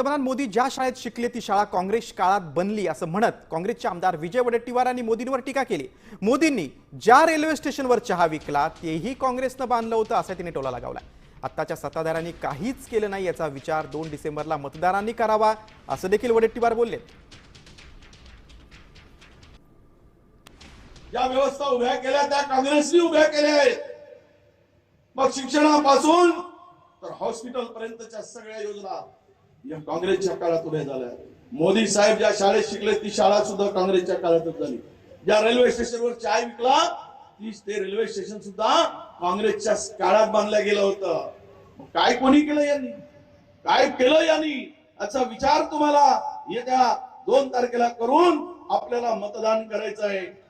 पंतप्रधान मोदी ज्या शाळेत शिकले ती शाळा काँग्रेस काळात बनली असं म्हणत काँग्रेसचे आमदार विजय वडेट्टीवार यांनी मोदींवर टीका केली. मोदींनी ज्या रेल्वे स्टेशनवर चहा विकला तेही काँग्रेसनं बांधलं होतं असा तिने टोला लगावला. आत्ताच्या सत्ताधाऱ्यांनी काहीच केलं नाही याचा विचार दोन डिसेंबरला मतदारांनी करावा असं देखील वडेट्टीवार बोलले. ज्या व्यवस्था उभ्या केल्या त्या काँग्रेसने उभ्या केल्या आहेत. मग शिक्षणापासून तर हॉस्पिटल पर्यंतच्या सगळ्या योजना या काँग्रेसच्या काळात उभ्या झाल्या मोदी साहेब ज्या शाळेत शिकले ती शाळा सुद्धा काँग्रेसच्या काळातच झाली. ज्या रेल्वे स्टेशनवर चाय विकला तीच ते रेल्वे स्टेशन सुद्धा काँग्रेसच्या काळात बांधलं गेलं होतं. काय कोणी केलं यांनी? काय केलं यांनी? याचा विचार तुम्हाला येत्या दोन तारखेला करून आपल्याला मतदान करायचं आहे.